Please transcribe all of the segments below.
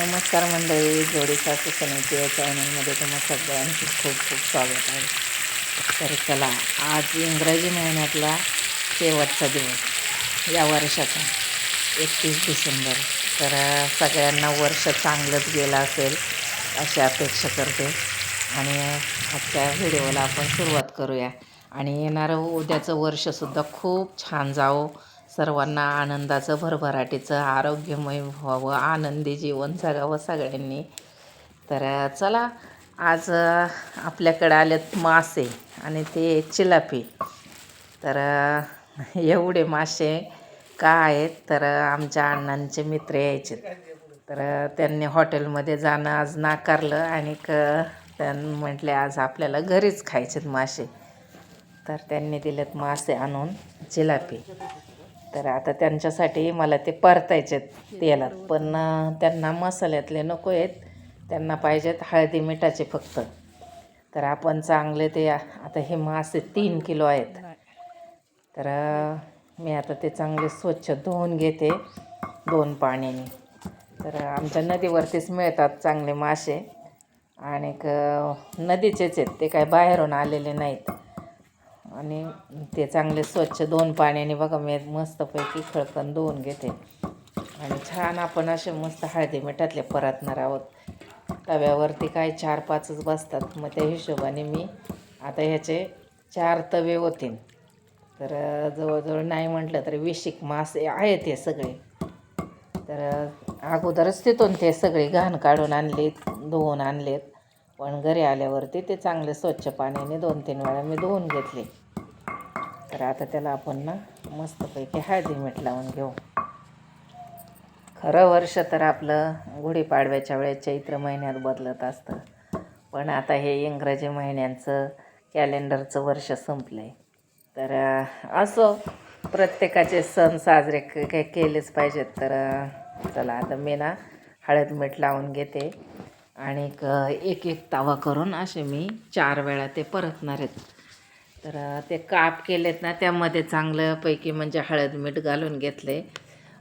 नमस्कार मंडळी जोडी सासू सणाची या चॅनलमध्ये तुम्हा सगळ्यांचे खूप खूप स्वागत आहे. तर चला आज इंग्रजी महिन्यातला शेवटचा दिवस या वर्षाचा एकतीस डिसेंबर. तर सगळ्यांना वर्ष चांगलंच गेलं असेल अशी अपेक्षा करते. आणि आजच्या व्हिडिओला आपण सुरुवात करूया. आणि येणारं उद्याचं वर्षसुद्धा खूप छान जावं. सर्वांना आनंदाचं भरभराटीचं आरोग्यमय व्हावं आनंदी जीवन जगावं सगळ्यांनी. तर चला आज आपल्याकडे आलेत मासे आणि ते चिलापी. तर एवढे मासे का आहेत? तर आमच्या अण्णांचे मित्र यायचे तर त्यांनी हॉटेलमध्ये जाणं आज नाकारलं आणि क त्यांनी म्हटले आज आपल्याला घरीच खायचेत मासे. तर त्यांनी दिलेत मासे आणून जिलापी तर आता त्यांच्यासाठी मला ते परतायचे तेलात. पण त्यांना मसाल्यातले नको आहेत. त्यांना पाहिजेत हळदी मिठाचे फक्त. तर आपण चांगले ते आता हे मासे तीन किलो आहेत. तर मी आता ते चांगले स्वच्छ धुवून घेते दोन पाण्याने. तर आमच्या नदीवरतीच मिळतात चांगले मासे. आणि क नदीचेच आहेत. ते काय बाहेरून आलेले नाहीत. आणि ते चांगले स्वच्छ दोन पाण्याने बघा मी मस्तपैकी खळकन धुवून घेते. आणि छान आपण असे मस्त हळदी मिठातले परतणार आहोत. तव्यावरती काय चार पाचच बसतात मग त्या हिशोबाने मी आता ह्याचे चार तवे होतील तर जवळजवळ नाही म्हटलं तरी विशिक मासे आहेत हे सगळे. तर अगोदरच तिथून ते सगळे घाण काढून आणलेत धुवून आणलेत. पण घरी आल्यावरती ते चांगले स्वच्छ पाण्याने दोन तीन वेळा मी धुवून घेतले. तर आता त्याला आपण ना मस्तपैकी हळदी मीठ लावून घेऊ. खरं वर्ष तर आपलं गुढीपाडव्याच्या वेळेस चैत्र महिन्यात बदलत असतं. पण आता हे इंग्रजी महिन्यांचं कॅलेंडरचं वर्ष संपलं आहे तर असो प्रत्येकाचे सण साजरे काही केलेच पाहिजेत. तर चला आता मी ना हळद मीठ लावून घेते. आणि एक एक तावा करून असे मी चार वेळा ते परतणार आहेत. तर ते काप केलेत ना त्यामध्ये चांगल्यापैकी म्हणजे हळद मीठ घालून घेतले.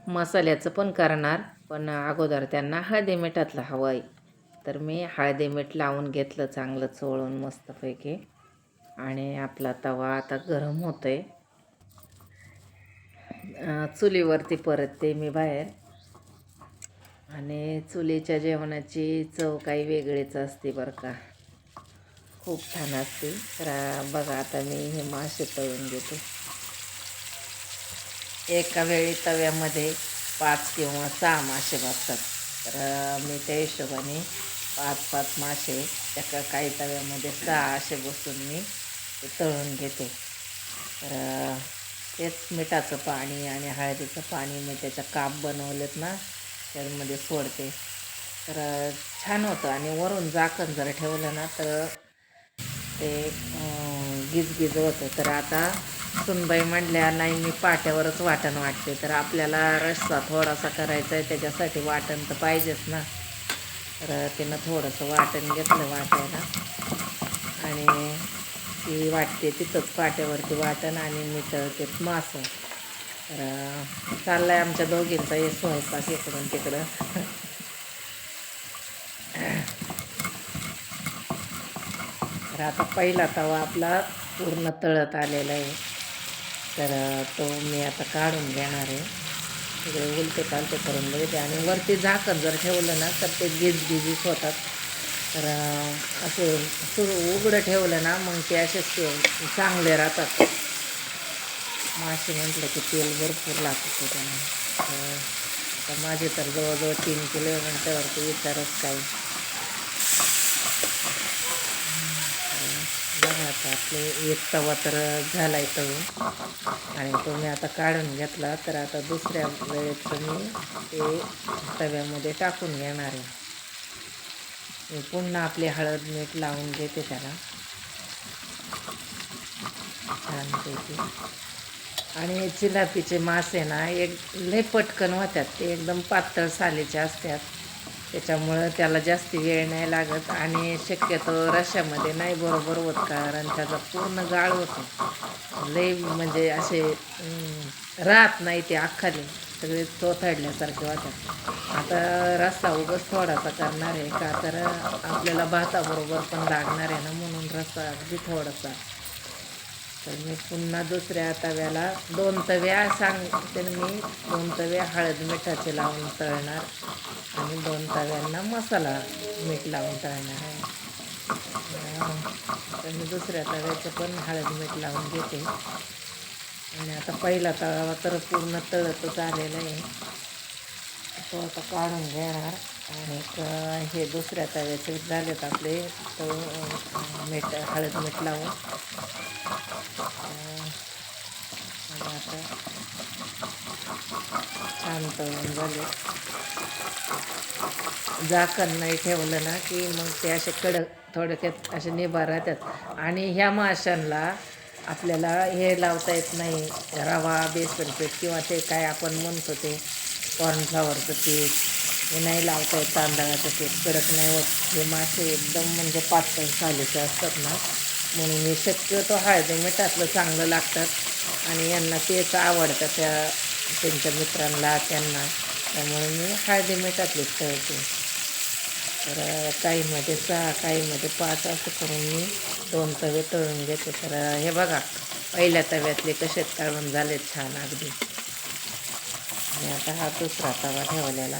मसाल्याचं पण करणार पण अगोदर त्यांना हळदी मिठातलं हवं आहे तर मी हळदी मीठ लावून घेतलं चांगलं चोळून मस्तपैकी. आणि आपला तवा आता गरम होतो आहे चुलीवरती परतते मी बाहेर. आणि चुलीच्या जेवणाची चव काही वेगळीच असते बरं का. खूप छान असते. तर बघा आता मी हे मासे तळून घेते. एका वेळी तव्यामध्ये पाच किंवा सहा मासे बसतात. तर मी त्या हिशोबाने पाच पाच मासे एका काही तव्यामध्ये सहा असे बसून मी ते तळून घेते. तर तेच मिठाचं पाणी आणि हळदीचं पाणी मी त्याच्या काप बनवलेत ना त्यामध्ये सोडते तर छान होतं आणि वरून झाकण जर ठेवलं ना तर ते अं, गिजगिज होतं. तर आता सुनबाई म्हणल्या नाही मी पाट्यावरच वाटण वाटते. तर आपल्याला रस्सा थोडासा करायचा आहे त्याच्यासाठी वाटण तर पाहिजेच ना. तर तिनं थोडंसं वाटण घेतलं वाटायला. आणि ती वाटते तिथंच पाट्यावरती वाटण आणि मी तळते मासं. तर चाललं आहे आमच्या दोघींचा हे स्वयंपाक इकडून तिकडं. तर आता पहिला तवा आपला पूर्ण तळत आलेला आहे. तर तो मी आता काढून घेणार आहे. सगळे उलटे पालटे करून बघते आणि वरती झाकण जर ठेवलं ना तर ते गिज गिजीस होतात. तर असं सुरू उघडं ठेवलं ना मग ते असे चांगले राहतात. मासे म्हटलं की तेल भरपूर लागतं त्यांना तर माझे तर जवळजवळ तीन किलो आहे विचारच काही बघा आता आपले एक तवा तर झाला आहे तळून आणि तो मी आता काढून घेतला. तर आता दुसऱ्या वेळेचं मी ते तव्यामध्ये टाकून घेणार आहे. मी पुन्हा आपली हळद मीठ लावून घेते त्याला. छानपैकी. आणि चिलापीचे मासे ना एक लय पटकन होतात. ते एकदम पातळ सालीचे असतात. त्याच्यामुळं त्याला जास्त वेळ नाही लागत आणि शक्यतो रश्यामध्ये नाही बरोबर होत कारण त्याचा पूर्ण गाळ होतो. लय म्हणजे असे राहत नाही ते अख्खाले सगळे चोथाडल्यासारखे होतात आता रस्सा उगस थोडासा करणार आहे का? तर आपल्याला भाताबरोबर पण लागणार आहे ना म्हणून रस्सा अगदी थोडासा. तर मी पुन्हा दुसऱ्या तव्याला दोन तव्या सांगते ना मी. दोन तव्या हळद मिठाचे लावून तळणार आणि दोन तव्यांना मसाला मीठ लावून तळणार आहे. तर मी दुसऱ्या तव्याचं पण हळद मीठ लावून घेते. आणि आता पहिला तवा तर पूर्ण तळतच आलेला आहे. तो आता काढून घेणार. आणि हे दुसऱ्या तव्याचे झालेत आपले तो मीठ हळद मीठ लावून. आता छान तळून झाले. झाकण नाही ठेवलं ना की मग ते असे कडक थोडक्यात असे निभा राहतात. आणि ह्या माशांना आपल्याला हे लावता येत नाही. रवा बेसन पीठ किंवा ते काय आपण म्हणतो ते कॉर्नफ्लॉवरचं पीठ. हे नाही लावता येत तांदळाचं पीठ. कडक नाही होत. हे मासे एकदम म्हणजे पातळ सालीचे असतात ना. म्हणून हे शक्यतो हळदी मिठातलं चांगलं लागतात. आणि यांना तेच आवडतं त्या त्यांच्या मित्रांना त्यांना. त्यामुळे मी हळदी मिठातलीच तळते तर काहीमध्ये सहा काहीमध्ये पाच असं करून मी दोन तवे तळून घेते. तर हे बघा पहिल्या तव्यातले कसे तळून झालेत छान अगदी. आणि आता हा दुसरा तवा ठेवलेला.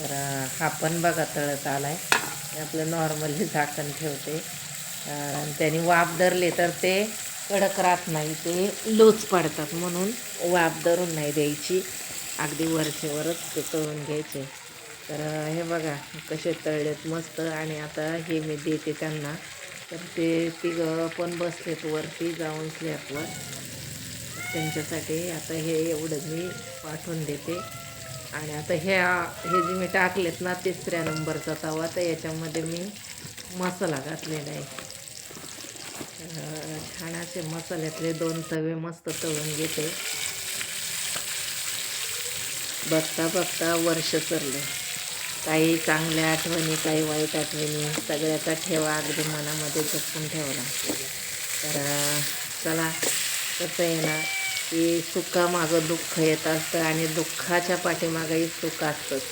तर हा पण बघा तळत आला आहे आपलं नॉर्मली झाकण ठेवते. आणि त्याने वाफ धरले तर ते कडक राहत नाही ते लोच पडतात म्हणून वाफ धरून नाही द्यायची. अगदी वरचेवरच ते तळून घ्यायचे. तर हे बघा कसे तळलेत मस्त. आणि आता हे मी देते त्यांना. तर ते तिघं पण बसलेत वरती जाऊन स्लॅपवर त्यांच्यासाठी आता हे एवढं मी पाठवून देते. आणि आता ह्या हे जे मी टाकलेत ना तिसऱ्या नंबरचा तवा तर याच्यामध्ये मी मसाला घातलेला आहे. तर छान असे मसाल्यातले दोन तवे मस्त तळून घेते. बघता बघता वर्ष सरलं काही चांगल्या आठवणी काही वाईट आठवणी सगळ्याचा ठेवा अगदी मनामध्ये जपून ठेवला तर चला कसं आहे ना की सुखामागं दुःख येत असतं आणि दुःखाच्या पाठीमागंही सुख असतंच.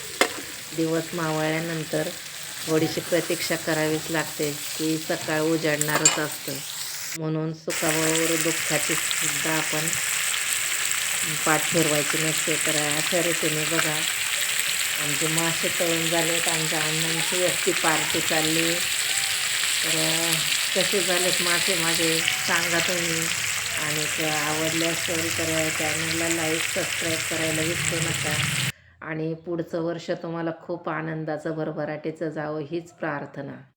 दिवस मावळल्यानंतर थोडीशी प्रतीक्षा करावीच लागते की सकाळ उजाडणारच असतं. म्हणून सुखाबरोबर दुःखाची सुद्धा आपण पाठ फिरवायची नसते. तर अशा रीतीने बघा आमचे मासे तळून झालेत आमच्या अण्णांची वरती पार्टी चालली. तर कसे झालेत मासे माझे सांगा तुम्ही. आणि आवडल्या आवडले असेल तर चॅनलला लाईक सबस्क्राईब करायला विसरू नका. आणि पुढचं वर्ष तुम्हाला खूप आनंदाचं भरभराटीचं जावं हीच प्रार्थना.